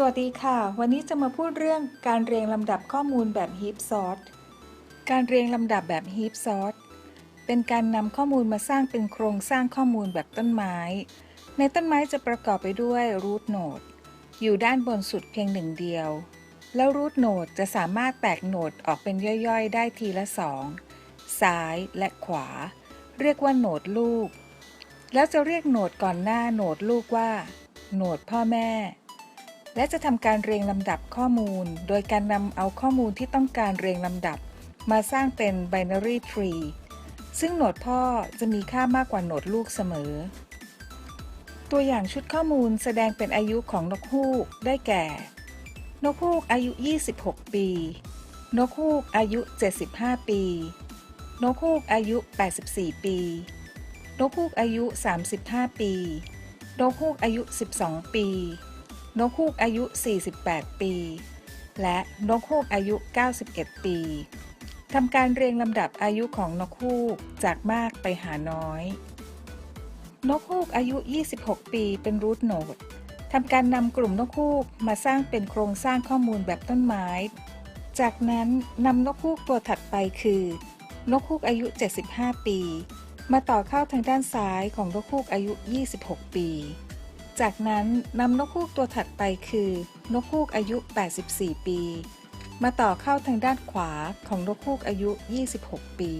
สวัสดีค่ะ วันนี้จะมาพูดเรื่องการเรียงลำดับข้อมูลแบบ Heap Sort การเรียงลำดับแบบ Heap Sort เป็นการนำข้อมูลมาสร้างเป็นโครงสร้างข้อมูลแบบต้นไม้ ในต้นไม้จะประกอบไปด้วย root node อยู่ด้านบนสุดเพียงหนึ่งเดียว แล้ว root node จะสามารถแตกโหนดออกเป็นย่อยๆ ได้ทีละสองซ้ายและขวา เรียกว่าโหนดลูก แล้วจะเรียกโหนดก่อนหน้าโหนดลูกว่าโหนดพ่อแม่ และจะทำการเรียงลำดับข้อมูล โดยการนำเอาข้อมูลที่ต้องการเรียงลำดับ มาสร้างเป็น binary tree ซึ่งโหนดพ่อจะมีค่ามากกว่าโหนดลูกเสมอ ตัวอย่างชุดข้อมูลแสดงเป็นอายุของนกฮูกได้แก่ นกฮูกอายุ 26 ปี นกฮูกอายุ 75 ปี นกฮูกอายุ 84 ปี นกฮูกอายุ 35 ปี นกฮูกอายุ 12 ปี นกฮูกอายุ 48 ปี และนกฮูกอายุ 91 ปีทำการเรียงลำดับอายุของนกฮูกจากมากไปหาน้อย นกฮูกอายุ 26 ปีเป็นรูทโนดทำการนำกลุ่มนกฮูกมาสร้างเป็นโครงสร้างข้อมูลแบบต้นไม้ จากนั้นนำนกฮูกตัวถัดไปคือ นกฮูกอายุ 75 ปี มาต่อเข้าทางด้านซ้ายของนกฮูกอายุ 26 ปี จากนั้นนำนกฮูกตัวถัดไปคือ นกฮูกอายุ 84 ปี มาต่อเข้าทางด้านขวาของนกฮูกอายุ 26 ปี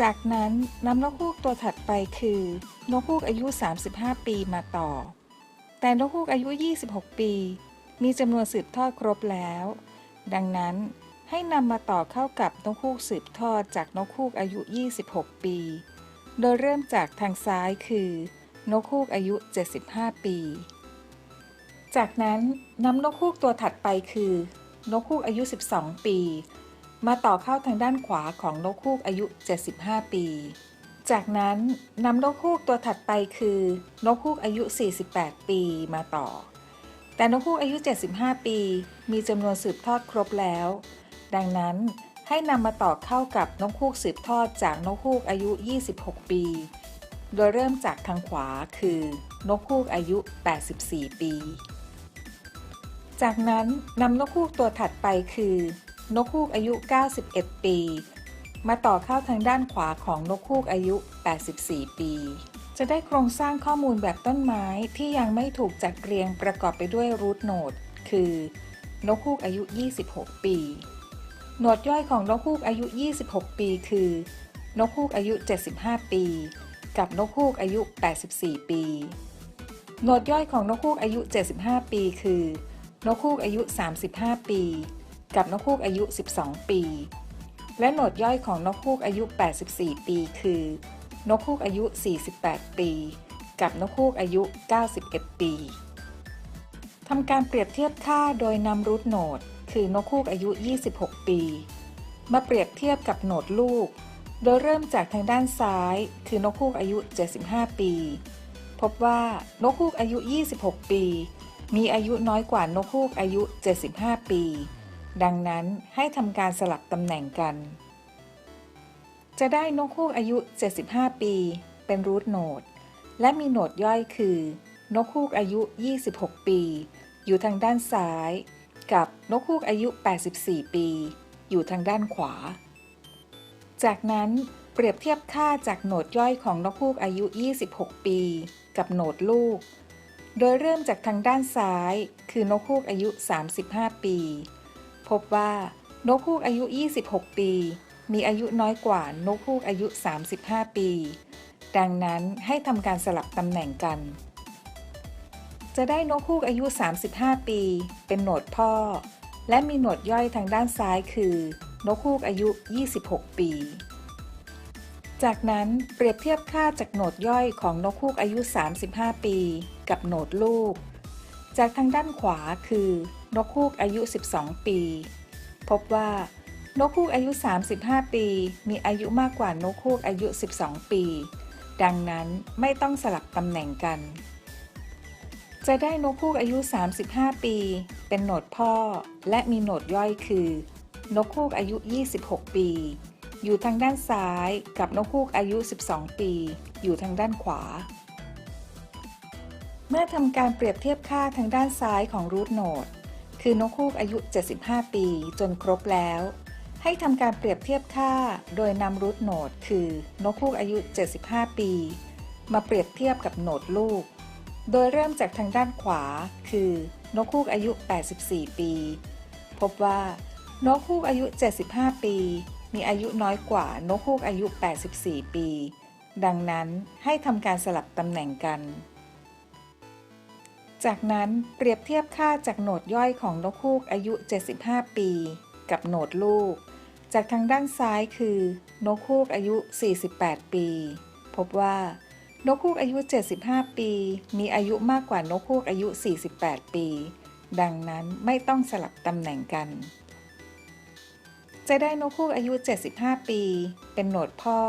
จากนั้นนำนกฮูกตัวถัดไปคือ นกฮูกอายุ 35 ปีมาต่อ แต่นกฮูกอายุ 26 ปี มีจำนวนสืบทอดครบแล้ว ดังนั้นให้นำมาต่อเข้ากับนกฮูกสืบทอดจากนกฮูกอายุ 26 ปี โดยเริ่มจากทางซ้ายคือ นกฮูกอายุ 75 ปี จากนั้นนำนกฮูกตัวถัดไปคือ นกฮูกอายุ 12 ปี มาต่อเข้าทางด้านขวาของนกฮูกอายุ 75 ปี จากนั้นนำนกฮูกตัวถัดไปคือ นกฮูกอายุ 48 ปีมาต่อ แต่นกฮูกอายุ 75 ปี มีจำนวนสืบทอดครบแล้ว ดังนั้นให้นำมาต่อเข้ากับนกฮูกสืบทอดจากนกฮูกอายุ 26 ปี โดยเริ่มจากทางขวาคือนกฮูกอายุ 84 ปี จากนั้นนำนกฮูกตัวถัดไปคือนกฮูกอายุ 91 ปี มาต่อเข้าทางด้านขวาของนกฮูกอายุ 84 ปี จะได้โครงสร้างข้อมูลแบบต้นไม้ที่ยังไม่ถูกจัดเรียงประกอบไปด้วยรูทโนด คือนกฮูกอายุ 26 ปี หนวดย่อยของนกฮูกอายุ 26 ปี คือนกฮูกอายุ 75 ปี กับนกฮูกอายุ 84 ปีหนวดย่อยของนกฮูกอายุ 75 ปีคือนกฮูกอายุ 35 ปี กับนกฮูกอายุ 12 ปี และหนวดย่อยของนกฮูกอายุ 84 ปีคือนกฮูกอายุ 48 ปี กับนกฮูกอายุ 91 ปีทำการเปรียบเทียบค่าโดยนำรูทโนด คือนกฮูกอายุ 26 ปี มาเปรียบเทียบกับโหนดลูก โดยเริ่มจากทางด้านซ้าย คือนกฮูกอายุ 75 ปี พบว่านกฮูกอายุ 26 ปี มีอายุน้อยกว่านกฮูกอายุ 75 ปี ดังนั้นให้ทำการสลับตำแหน่งกัน จะได้นกฮูกอายุ 75 ปี เป็นรูทโนด และมีโหนดย่อยคือ นกฮูกอายุ 26 ปี อยู่ทางด้านซ้าย กับนกฮูกอายุ 84 ปี อยู่ทางด้านขวา จากนั้นเปรียบเทียบค่าจากโหนดย่อยของนกฮูกอายุ 26 ปี กับโหนดลูก โดยเริ่มจากทางด้านซ้าย คือนกฮูกอายุ 35 ปี พบว่านกฮูกอายุ 26 ปี มีอายุน้อยกว่านกฮูกอายุ 35 ปี ดังนั้นให้ทำการสลับตำแหน่งกัน จะได้นกฮูกอายุ 35 ปี เป็นโหนดพ่อ และมีโหนดย่อยทางด้านซ้ายคือ นกฮูกอายุ 26 ปี จากนั้นเปรียบเทียบค่าจากโหนดย่อยของนกฮูกอายุ 35 ปี กับโหนดลูก จากทางด้านขวาคือนกฮูกอายุ 12 ปี พบว่านกฮูกอายุ 35 ปี มีอายุมากกว่านกฮูกอายุ 12 ปี ดังนั้นไม่ต้องสลับตำแหน่งกัน จะได้นกฮูกอายุ 35 ปี เป็นโหนดพ่อ และมีโหนดย่อยคือ นกฮูกอายุ 26 ปี อยู่ทางด้านซ้ายกับนกฮูกอายุ 12 ปี อยู่ทางด้านขวา เมื่อทำการเปรียบเทียบค่าทางด้านซ้ายของรูทโนด คือนกฮูกอายุ 75 ปี จนครบแล้ว ให้ทำการเปรียบเทียบค่าโดยนำรูทโนด คือนกฮูกอายุ 75 ปี มาเปรียบเทียบกับโหนดลูก โดยเริ่มจากทางด้านขวา คือนกฮูกอายุ 84 ปี พบว่าน นกฮูกอายุ 75 ปี มีอายุน้อยกว่านกฮูกอายุ 84 ปี ดังนั้นให้ทำการสลับตำแหน่งกัน จากนั้นเปรียบเทียบค่าจากโหนดย่อยของนกฮูกอายุ 75 ปี กับโหนดลูก จากทางด้านซ้ายคือ นกฮูกอายุ 48 ปี พบว่านกฮูกอายุ 75 ปี มีอายุมากกว่านกฮูกอายุ 48 ปี ดังนั้นไม่ต้องสลับตำแหน่งกัน จะได้นกฮูกอายุ 75 ปี เป็นโหนดพ่อ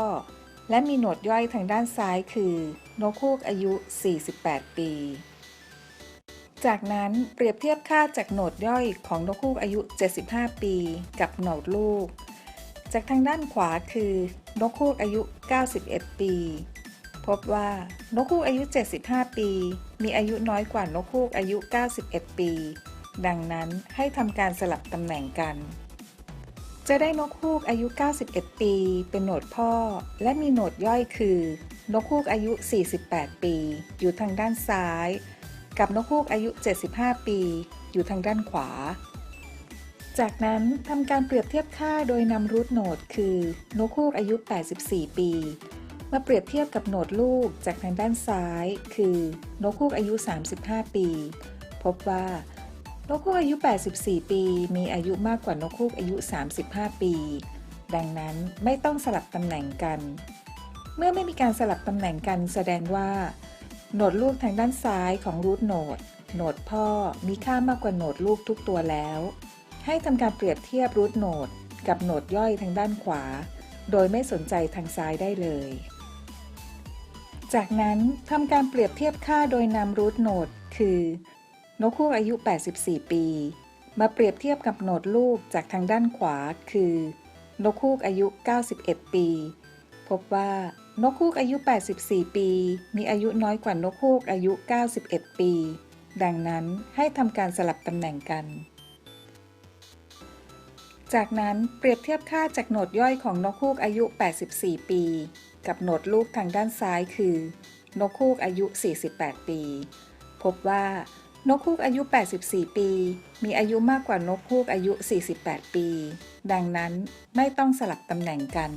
และมีโหนดย่อยทางด้านซ้ายคือ นกฮูกอายุ 48 ปี จากนั้นเปรียบเทียบค่าจากโหนดย่อยของนกฮูกอายุ 75 ปี กับโหนดลูก จากทางด้านขวาคือนกฮูกอายุ 91 ปี พบว่านกฮูกอายุ 75 ปี มีอายุน้อยกว่านกฮูกอายุ 91 ปี ดังนั้นให้ทำการสลับตำแหน่งกัน จะได้นกฮูกอายุ 91 ปี เป็นโหนดพ่อ และมีโหนดย่อยคือ นกฮูกอายุ 48 ปี อยู่ทางด้านซ้าย กับนกฮูกอายุ 75 ปี อยู่ทางด้านขวา จากนั้นทำการเปรียบเทียบค่าโดยนำรูทโหนดคือนกฮูกอายุ 84 ปีมาเปรียบเทียบกับโหนดลูกจากทางด้านซ้าย คือนกฮูกอายุ 35 ปี พบว่าน นกฮูกอายุ 84 ปี มีอายุมากกว่านกฮูกอายุ 35 ปี ดังนั้นไม่ต้องสลับตำแหน่งกัน เมื่อไม่มีการสลับตำแหน่งกันแสดงว่า โหนดลูกทางด้านซ้ายของรูทโหนด โหนดพ่อมีค่ามากกว่าโหนดลูกทุกตัวแล้ว ให้ทำการเปรียบเทียบรูทโหนด กับโหนดย่อยทางด้านขวา โดยไม่สนใจทางซ้ายได้เลย จากนั้นทำการเปรียบเทียบค่าโดยนำรูทโหนด คือ นกฮูกอายุ 84 ปี มาเปรียบเทียบกับโหนดลูกจากทางด้านขวา คือ นกฮูกอายุ 91 ปี พบว่านกฮูกอายุ 84 ปี มีอายุน้อยกว่านกฮูกอายุ 91 ปี ดังนั้นให้ทำการสลับตำแหน่งกัน จากนั้นเปรียบเทียบค่าจากโหนดย่อยของนกฮูกอายุ 84 ปี กับโหนดลูกทางด้านซ้ายคือ นกฮูกอายุ 48 ปี พบว่าน นกฮูกอายุ 84 ปี มีอายุมากกว่านกฮูกอายุ 48 ปี ดังนั้นไม่ต้องสลับตำแหน่งกัน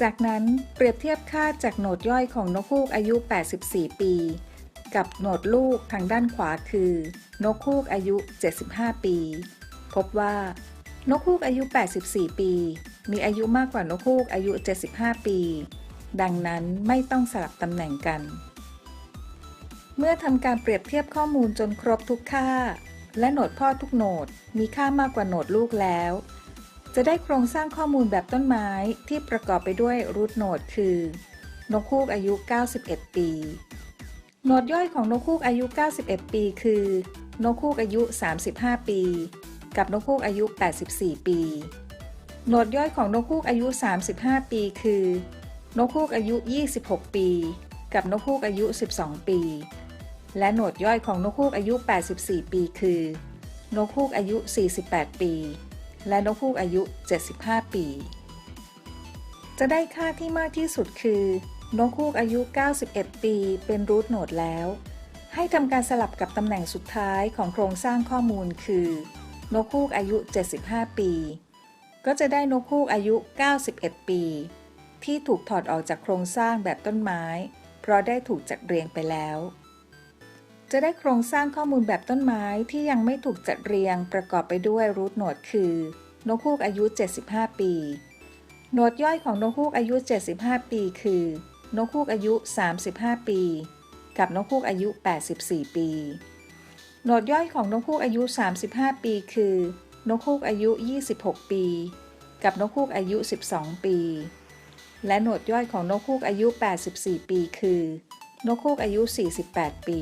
จากนั้นเปรียบเทียบค่าจากโหนดย่อยของนกฮูกอายุ 84 ปี กับโหนดลูกทางด้านขวาคือ นกฮูกอายุ 75 ปี พบว่า นกฮูกอายุ 84 ปี มีอายุมากกว่านกฮูกอายุ 75 ปี ดังนั้นไม่ต้องสลับตำแหน่งกัน เมื่อทำการเปรียบเทียบข้อมูลจนครบทุกค่า และโหนดพ่อทุกโหนดมีค่ามากกว่าโหนดลูกแล้ว จะได้โครงสร้างข้อมูลแบบต้นไม้ที่ประกอบไปด้วยรูทโหนดคือนกฮูกอายุ 91 ปี โหนดย่อยของนกฮูกอายุ 91 ปี คือนกฮูกอายุ 35 ปี กับนกฮูกอายุ 84 ปี โหนดย่อยของนกฮูกอายุ 35 ปี คือนกฮูกอายุ 26 ปี กับนกฮูกอายุ 12 ปี และโหนดย่อยของนกฮูกอายุ 84 ปีคือ นกฮูกอายุ 48 ปี และนกฮูกอายุ 75 ปี จะได้ค่าที่มากที่สุดคือ นกฮูกอายุ 91 ปี เป็นรูทโหนดแล้ว ให้ทำการสลับกับตำแหน่งสุดท้ายของโครงสร้างข้อมูลคือ นกฮูกอายุ 75 ปี ก็จะได้นกฮูกอายุ 91 ปี ที่ถูกถอดออกจากโครงสร้างแบบต้นไม้ เพราะได้ถูกจัดเรียงไปแล้ว จะได้โครงสร้างข้อมูลแบบต้นไม้ที่ยังไม่ถูกจัดเรียงประกอบไปด้วยรูทโหนดคือนกฮูกอายุ 75 ปีโหนดย่อยของนกฮูกอายุ 75 ปีคือนกฮูกอายุ 35 ปี กับนกฮูกอายุ 84 ปีโหนดย่อยของนกฮูกอายุ 35 ปี คือนกฮูกอายุ 26 ปี กับนกฮูกอายุ 12 ปี และโหนดย่อยของนกฮูกอายุ 84 ปี คือนกฮูกอายุ 48 ปี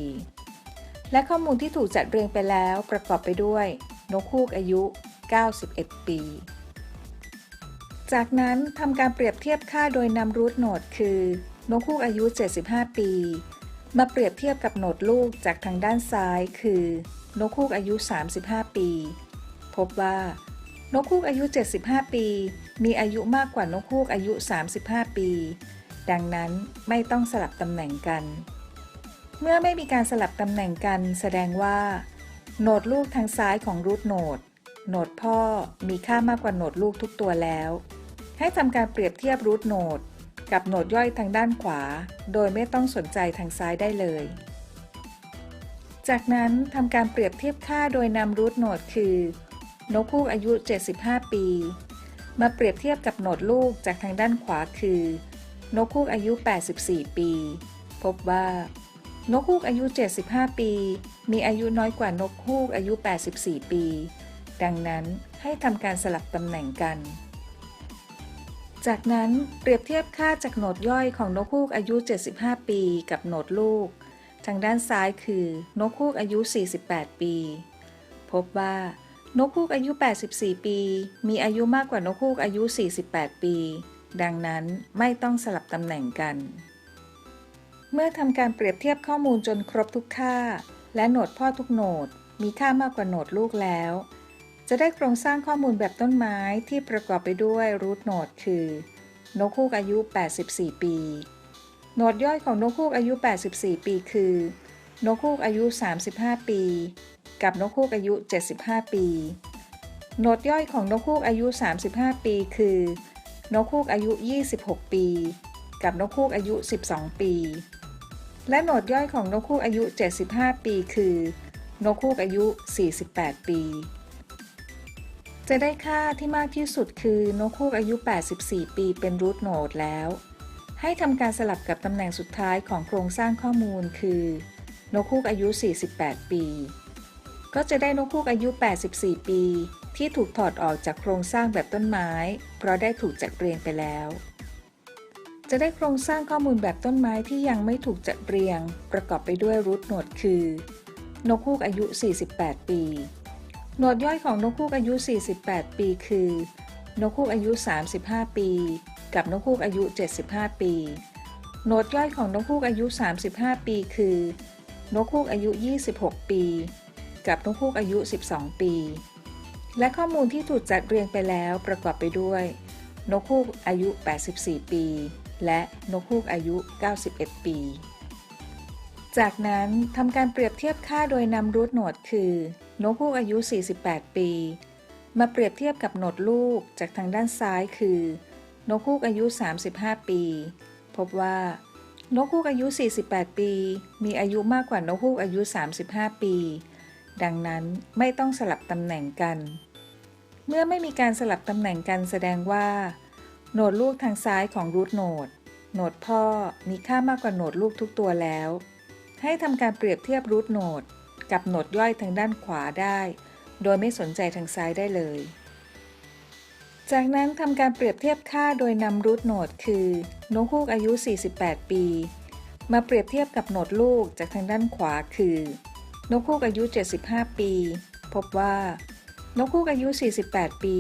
และข้อมูลที่ถูกจัดเรียงไปแล้วประกอบไปด้วย นกฮูกอายุ 91 ปี จากนั้นทำการเปรียบเทียบค่าโดยนำรูทโหนดคือ นกฮูกอายุ 75 ปี มาเปรียบเทียบกับโหนดลูกจากทางด้านซ้ายคือ นกฮูกอายุ 35 ปี พบว่านกฮูกอายุ 75 ปี มีอายุมากกว่านกฮูกอายุ 35 ปี ดังนั้นไม่ต้องสลับตำแหน่งกัน เมื่อไม่มีการสลับตำแหน่งกันแสดงว่า โหนดลูกทางซ้ายของรูทโหนด โหนดพ่อมีค่ามากกว่าโหนดลูกทุกตัวแล้ว ให้ทำการเปรียบเทียบรูทโหนด กับโหนดย่อยทางด้านขวา โดยไม่ต้องสนใจทางซ้ายได้เลย จากนั้นทำการเปรียบเทียบค่าโดยนำรูทโหนดคือนกฮูกอายุ 75 ปี มาเปรียบเทียบกับโหนดลูกจากทางด้านขวาคือ นกฮูกอายุ 84 ปี พบว่า นกฮูกอายุ 75 ปี มีอายุน้อยกว่านกฮูกอายุ 84 ปี ดังนั้นให้ทำการสลับตำแหน่งกัน จากนั้นเปรียบเทียบค่าจากโหนดย่อยของนกฮูกอายุ 75 ปีกับโหนดลูก ทางด้านซ้ายคือนกฮูกอายุ 48 ปี พบว่านกฮูกอายุ 84 ปี มีอายุมากกว่านกฮูกอายุ 48 ปี ดังนั้นไม่ต้องสลับตำแหน่งกัน เมื่อทำการเปรียบเทียบข้อมูลจนครบทุกค่า และโหนดพ่อทุกโหนด มีค่ามากกว่าโหนดลูกแล้ว จะได้โครงสร้างข้อมูลแบบต้นไม้ที่ประกอบไปด้วยรูทโหนดคือนกฮูกอายุ 84 ปี โหนดย่อยของนกฮูกอายุ 84 ปีคือนกฮูกอายุ 35 ปี กับนกฮูกอายุ 75 ปี โหนดย่อยของนกฮูกอายุ 35 ปีคือนกฮูกอายุ 26 ปี กับนกฮูกอายุ 12 ปี และโหนดย่อยของนกฮูกอายุ 75 ปีคือ นกฮูกอายุ 48 ปี จะได้ค่าที่มากที่สุดคือนกฮูกอายุ 84 ปีเป็นรูทโหนดแล้ว ให้ทำการสลับกับตำแหน่งสุดท้ายของโครงสร้างข้อมูลคือนกฮูกอายุ 48 ปี ก็จะได้นกฮูกอายุ 84 ปี ที่ถูกถอดออกจากโครงสร้างแบบต้นไม้ เพราะได้ถูกจัดเรียงไปแล้ว จะได้โครงสร้างข้อมูลแบบต้นไม้ที่ยังไม่ถูกจัดเรียง ประกอบไปด้วยรูทโหนดคือ นกฮูกอายุ 48 ปีโหนดย่อยของนกฮูกอายุ 48 ปีคือ นกฮูกอายุ 35 ปี กับนกฮูกอายุ 75 ปีโหนดย่อยของนกฮูกอายุ 35 ปีคือ นกฮูกอายุ 26 ปี กับนกฮูกอายุ 12 ปี และข้อมูลที่ถูกจัดเรียงไปแล้วประกอบไปด้วย นกฮูกอายุ 84 ปี และนกฮูกอายุ 91 ปี จากนั้นทำการเปรียบเทียบค่าโดยนำรูทโหนดคือ นกฮูกอายุ 48 ปี มาเปรียบเทียบกับโหนดลูกจากทางด้านซ้ายคือ นกฮูกอายุ 35 ปี พบว่า นกฮูกอายุ 48 ปี มีอายุมากกว่านกฮูกอายุ 35 ปี ดังนั้นไม่ต้องสลับตำแหน่งกัน เมื่อไม่มีการสลับตำแหน่งกันแสดงว่า โหนดลูกทางซ้ายของรูทโหนดโหนดพ่อมีค่ามากกว่าโหนดลูกทุกตัวแล้ว ให้ทำการเปรียบเทียบรูทโหนด กับโหนดย่อยทางด้านขวาได้ โดยไม่สนใจทางซ้ายได้เลย จากนั้นทำการเปรียบเทียบค่าโดยนำรูทโหนดคือนกฮูกอายุ 48 ปี มาเปรียบเทียบกับโหนดลูกจากทางด้านขวาคือนกฮูกอายุ 75 ปี พบว่า นกฮูกอายุ 48 ปี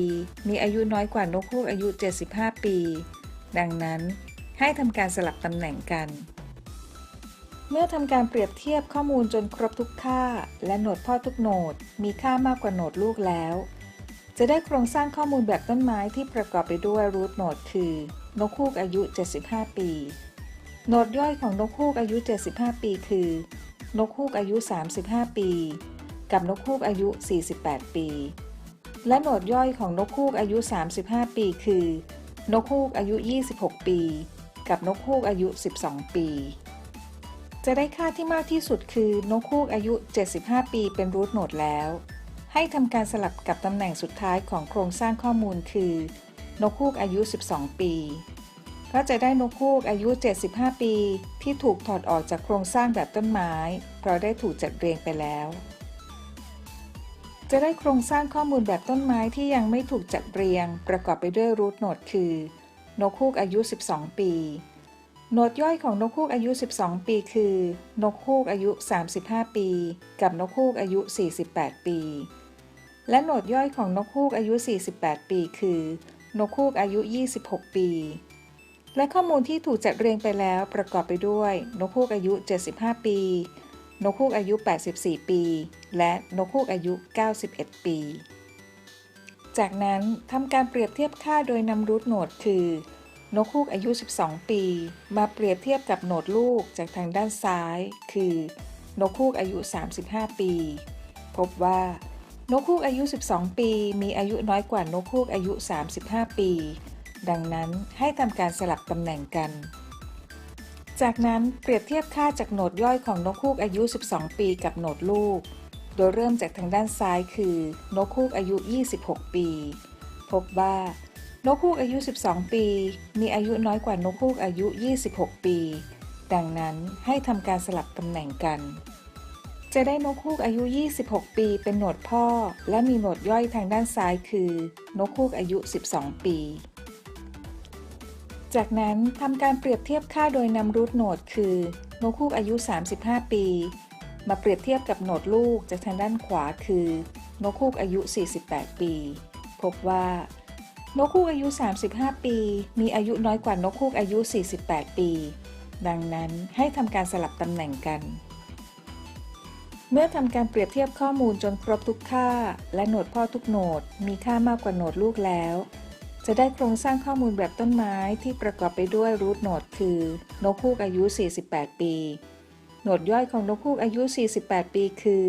มีอายุน้อยกว่านกฮูกอายุ 75 ปี ดังนั้นให้ทำการสลับตำแหน่งกัน เมื่อทำการเปรียบเทียบข้อมูลจนครบทุกค่า และโหนดพ่อทุกโหนดมีค่ามากกว่าโหนดลูกแล้ว จะได้โครงสร้างข้อมูลแบบต้นไม้ที่ประกอบไปด้วยรูทโหนดคือนกฮูกอายุ 75 ปี โหนดย่อยของนกฮูกอายุ 75 ปี คือ นกฮูกอายุ 35 ปี กับนกฮูกอายุ 48 ปี และโหนดย่อยของนกฮูกอายุ 35 ปีคือ นกฮูกอายุ 26 ปี กับนกฮูกอายุ 12 ปี จะได้ค่าที่มากที่สุดคือนกฮูกอายุ 75 ปีเป็นรูทโหนดแล้ว ให้ทำการสลับกับตำแหน่งสุดท้ายของโครงสร้างข้อมูลคือ นกฮูกอายุ 12 ปี ก็จะได้นกฮูกอายุ 75 ปี ที่ถูกถอดออกจากโครงสร้างแบบต้นไม้ เพราะได้ถูกจัดเรียงไปแล้ว จะได้โครงสร้างข้อมูลแบบต้นไม้ที่ยังไม่ถูกจัดเรียง ประกอบไปด้วยรูทโนดคือ นกฮูกอายุ 12 ปี โนดย่อยของนกฮูกอายุ 12 ปีคือ นกฮูกอายุ 35 ปี กับนกฮูกอายุ 48 ปี และโนดย่อยของนกฮูกอายุ 48 ปีคือนกฮูกอายุ 26 ปี และข้อมูลที่ถูกจัดเรียงไปแล้วประกอบไปด้วย นกฮูกอายุ 75 ปี นกฮูกอายุ 84 ปี และนกฮูกอายุ 91 ปี จากนั้นทำการเปรียบเทียบค่าโดยนำรูทโหนดคือ นกฮูกอายุ 12 ปี มาเปรียบเทียบกับโหนดลูกจากทางด้านซ้าย คือนกฮูกอายุ 35 ปี พบว่านกฮูกอายุ 12 ปี มีอายุน้อยกว่านกฮูกอายุ 35 ปี ดังนั้นให้ทำการสลับตำแหน่งกัน จากนั้นเปรียบเทียบค่าจากโหนดย่อยของนกฮูกอายุ 12 ปีกับโหนดลูก โดยเริ่มจากทางด้านซ้ายคือ นกฮูกอายุ 26 ปี พบว่านกฮูกอายุ 12 ปี มีอายุน้อยกว่านกฮูกอายุ 26 ปี ดังนั้นให้ทำการสลับตำแหน่งกัน จะได้นกฮูกอายุ 26 ปีเป็นโหนดพ่อ และมีโหนดย่อยทางด้านซ้ายคือ นกฮูกอายุ 12 ปี จากนั้นทำการเปรียบเทียบค่าโดยนำรูทโหนดคือ นกฮูกอายุ 35 ปี มาเปรียบเทียบกับโหนดลูกจากทางด้านขวาคือ นกฮูกอายุ 48 ปี พบว่า นกฮูกอายุ 35 ปี มีอายุน้อยกว่านกฮูกอายุ 48 ปี ดังนั้นให้ทำการสลับตำแหน่งกัน เมื่อทำการเปรียบเทียบข้อมูลจนครบทุกค่า และโหนดพ่อทุกโหนดมีค่ามากกว่าโหนดลูกแล้ว จะได้โครงสร้างข้อมูลแบบต้นไม้ที่ประกอบไปด้วยรูทโหนดคือ นกฮูกอายุ 48 ปีโหนดย่อยของนกฮูกอายุ 48 ปี คือ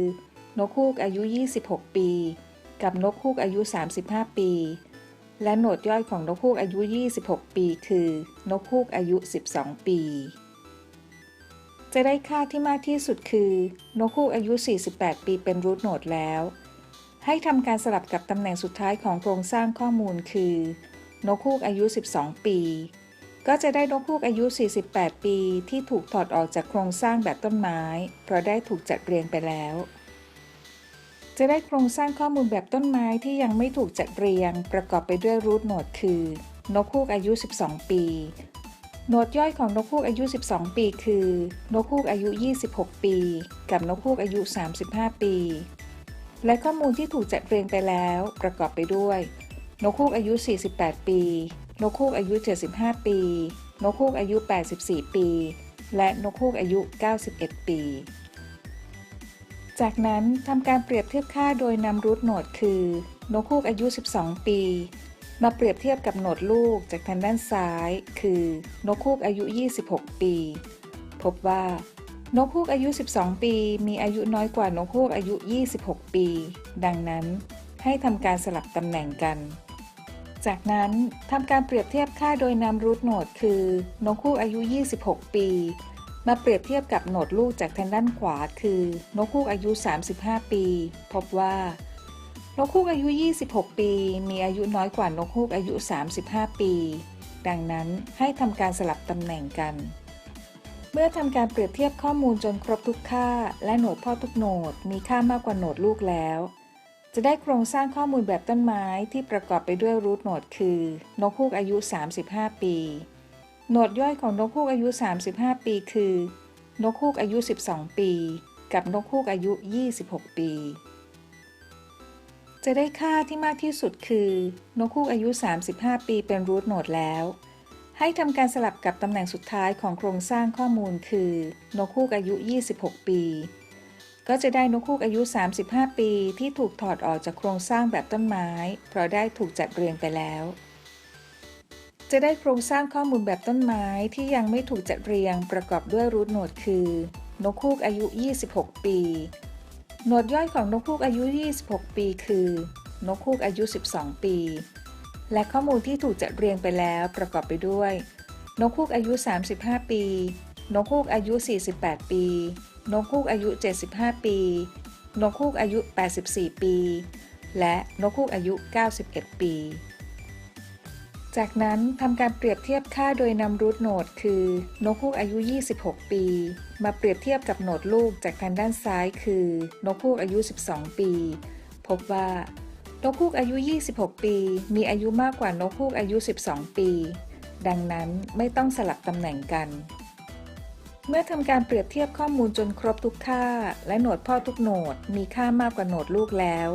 นกฮูกอายุ 26 ปี กับนกฮูกอายุ 35 ปี และโหนดย่อยของนกฮูกอายุ 26 ปี คือ นกฮูกอายุ 12 ปี จะได้ค่าที่มากที่สุดคือ นกฮูกอายุ 48 ปีเป็นรูทโหนดแล้ว ให้ทำการสลับกับตำแหน่งสุดท้ายของโครงสร้างข้อมูลคือ นกฮูกอายุ 12 ปี ก็จะได้นกฮูกอายุ 48 ปี ที่ถูกถอดออกจากโครงสร้างแบบต้นไม้ เพราะได้ถูกจัดเรียงไปแล้ว จะได้โครงสร้างข้อมูลแบบต้นไม้ที่ยังไม่ถูกจัดเรียง ประกอบไปด้วยรูทโหนดคือ นกฮูกอายุ 12 ปีโหนดย่อยของนกฮูกอายุ 12 ปี คือ นกฮูกอายุ 26 ปี กับนกฮูกอายุ 35 ปี และข้อมูลที่ถูกจัดเรียงไปแล้ว ประกอบไปด้วย นกฮูกอายุ 48 ปี นกฮูกอายุ 75 ปี นกฮูกอายุ 84 ปี และนกฮูกอายุ 91 ปี จากนั้นทำการเปรียบเทียบค่าโดยนำรูทโหนดคือ นกฮูกอายุ 12 ปี มาเปรียบเทียบกับโหนดลูกจากทางด้านซ้าย คือ นกฮูกอายุ 26 ปี พบว่า นกฮูกอายุ 12 ปี มีอายุน้อยกว่านกฮูกอายุ 26 ปี ดังนั้นให้ทำการสลับตำแหน่งกัน จากนั้นทำการเปรียบเทียบค่าโดยนำรูทโหนดคือนกฮูกอายุ 26 ปี มาเปรียบเทียบกับโหนดลูกจากทางด้านขวา คือนกฮูกอายุ 35 ปี พบว่า นกฮูกอายุ 26 ปี มีอายุน้อยกว่านกฮูกอายุ 35 ปี ดังนั้นให้ทำการสลับตำแหน่งกัน เมื่อทำการเปรียบเทียบข้อมูลจนครบทุกค่า และโหนดพ่อทุกโหนดมีค่ามากกว่าโหนดลูกแล้ว จะได้โครงสร้างข้อมูลแบบต้นไม้ที่ประกอบไปด้วยรูทโหนดคือ นกฮูกอายุ 35 ปี โหนดย่อยของนกฮูกอายุ 35 ปี คือ นกฮูกอายุ 12 ปี กับนกฮูกอายุ 26 ปี จะได้ค่าที่มากที่สุดคือ นกฮูกอายุ 35 ปีเป็นรูทโหนดแล้ว ให้ทำการสลับกับตำแหน่งสุดท้ายของโครงสร้างข้อมูลคือ นกฮูกอายุ 26 ปี ก็จะได้นกฮูกอายุ 35 ปีที่ถูกถอดออกจากโครงสร้างแบบต้นไม้ เพราะได้ถูกจัดเรียงไปแล้ว จะได้โครงสร้างข้อมูลแบบต้นไม้ที่ยังไม่ถูกจัดเรียงประกอบด้วยรูทโหนดคือ นกฮูกอายุ 26 ปีโหนดย่อยของนกฮูกอายุ 26 ปี คือ นกฮูกอายุ 12 ปี และข้อมูลที่ถูกจัดเรียงไปแล้วประกอบไปด้วย นกฮูกอายุ 35 ปี นกฮูกอายุ 48 ปี นกฮูกอายุ 75 ปี นกฮูกอายุ 84 ปี และนกฮูกอายุ 91 ปี จากนั้นทำการเปรียบเทียบค่าโดยนำรูทโหนดคือ นกฮูกอายุ 26 ปี มาเปรียบเทียบกับโหนดลูกจากทางด้านซ้ายคือ นกฮูกอายุ 12 ปี พบว่า นกฮูกอายุ 26 ปี มีอายุมากกว่านกฮูกอายุ 12 ปี ดังนั้นไม่ต้องสลับตำแหน่งกัน เมื่อทำการเปรียบเทียบข้อมูลจนครบทุกค่า และโหนดพ่อทุกโหนดมีค่ามากกว่าโหนดลูกแล้ว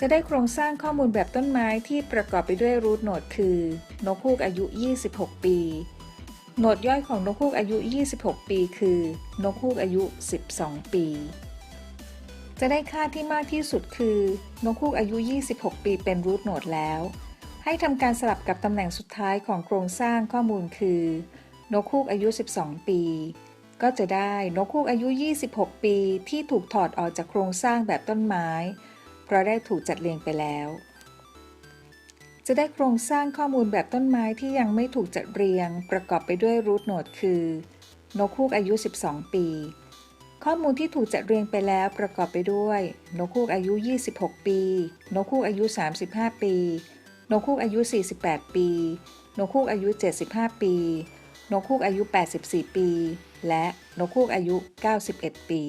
จะได้โครงสร้างข้อมูลแบบต้นไม้ที่ประกอบไปด้วยรูทโหนดคือ นกฮูกอายุ 26 ปี โหนดย่อยของนกฮูกอายุ 26 ปี คือ นกฮูกอายุ 12 ปี จะได้ค่าที่มากที่สุดคือนกฮูกอายุ 26 ปีเป็นรูทโนดแล้ว ให้ทำการสลับกับตำแหน่งสุดท้ายของโครงสร้างข้อมูลคือนกฮูกอายุ 12 ปี ก็จะได้นกฮูกอายุ 26 ปีที่ถูกถอดออกจากโครงสร้างแบบต้นไม้ เพราะได้ถูกจัดเรียงไปแล้ว จะได้โครงสร้างข้อมูลแบบต้นไม้ที่ยังไม่ถูกจัดเรียง ประกอบไปด้วยรูทโนดคือนกฮูกอายุ 12 ปี ข้อมูลที่ถูกจัดเรียงไปแล้วประกอบไปด้วย นกฮูกอายุ 26 ปี นกฮูกอายุ 35 ปี นกฮูกอายุ 48 ปี นกฮูกอายุ 75 ปี นกฮูกอายุ 84 ปี และนกฮูกอายุ 91 ปี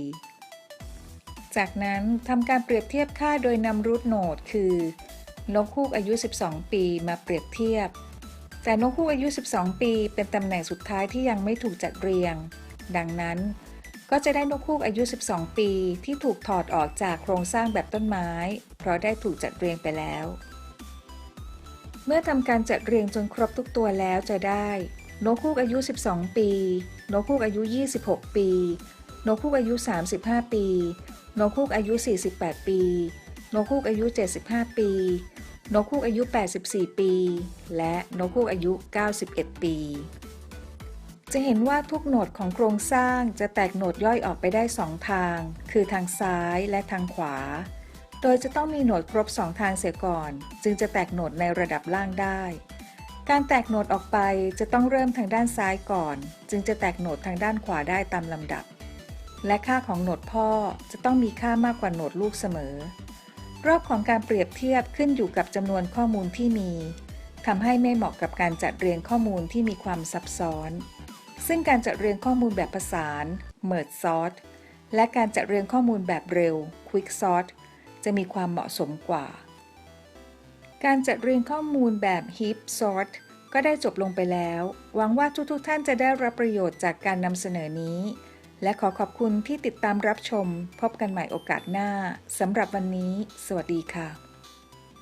จากนั้นทำการเปรียบเทียบค่าโดยนำรูทโนดคือนกฮูกอายุ 12 ปีมาเปรียบเทียบ แต่นกฮูกอายุ 12 ปี เป็นตำแหน่งสุดท้ายที่ยังไม่ถูกจัดเรียง ดังนั้น ก็จะได้นกฮูกอายุ 12 ปี ที่ถูกถอดออกจากโครงสร้างแบบต้นไม้ เพราะได้ถูกจัดเรียงไปแล้ว เมื่อทำการจัดเรียงจนครบทุกตัวแล้วจะได้ นกฮูกอายุ 12 ปี นกฮูกอายุ 26 ปี นกฮูกอายุ 35 ปี นกฮูกอายุ 48 ปี นกฮูกอายุ 75 ปี นกฮูกอายุ 84 ปี และนกฮูกอายุ 91 ปี จะเห็นว่าทุกโหนดของโครงสร้างจะแตกโหนดย่อยออกไปได้ 2 ทาง คือทางซ้ายและทางขวา โดยจะต้องมีโหนดครบ 2 ทางเสียก่อน จึงจะแตกโหนดในระดับล่างได้ การแตกโหนดออกไปจะต้องเริ่มทางด้านซ้ายก่อน จึงจะแตกโหนดทางด้านขวาได้ตามลำดับ และค่าของโหนดพ่อจะต้องมีค่ามากกว่าโหนดลูกเสมอ รอบของการเปรียบเทียบขึ้นอยู่กับจำนวนข้อมูลที่มีทำให้ไม่เหมาะกับการจัดเรียงข้อมูลที่มีความซับซ้อน ซึ่งการจัดเรียงข้อมูลแบบประสาน Merge Sort และการจัดเรียงข้อมูลแบบเร็ว Quick Sort จะมีความเหมาะสมกว่า การจัดเรียงข้อมูลแบบ Heap Sort ก็ได้จบลงไปแล้ว หวังว่าทุกๆท่านจะได้รับประโยชน์จากการนำเสนอนี้ และขอขอบคุณที่ติดตามรับชม พบกันใหม่โอกาสหน้าสำหรับวันนี้ สวัสดีค่ะ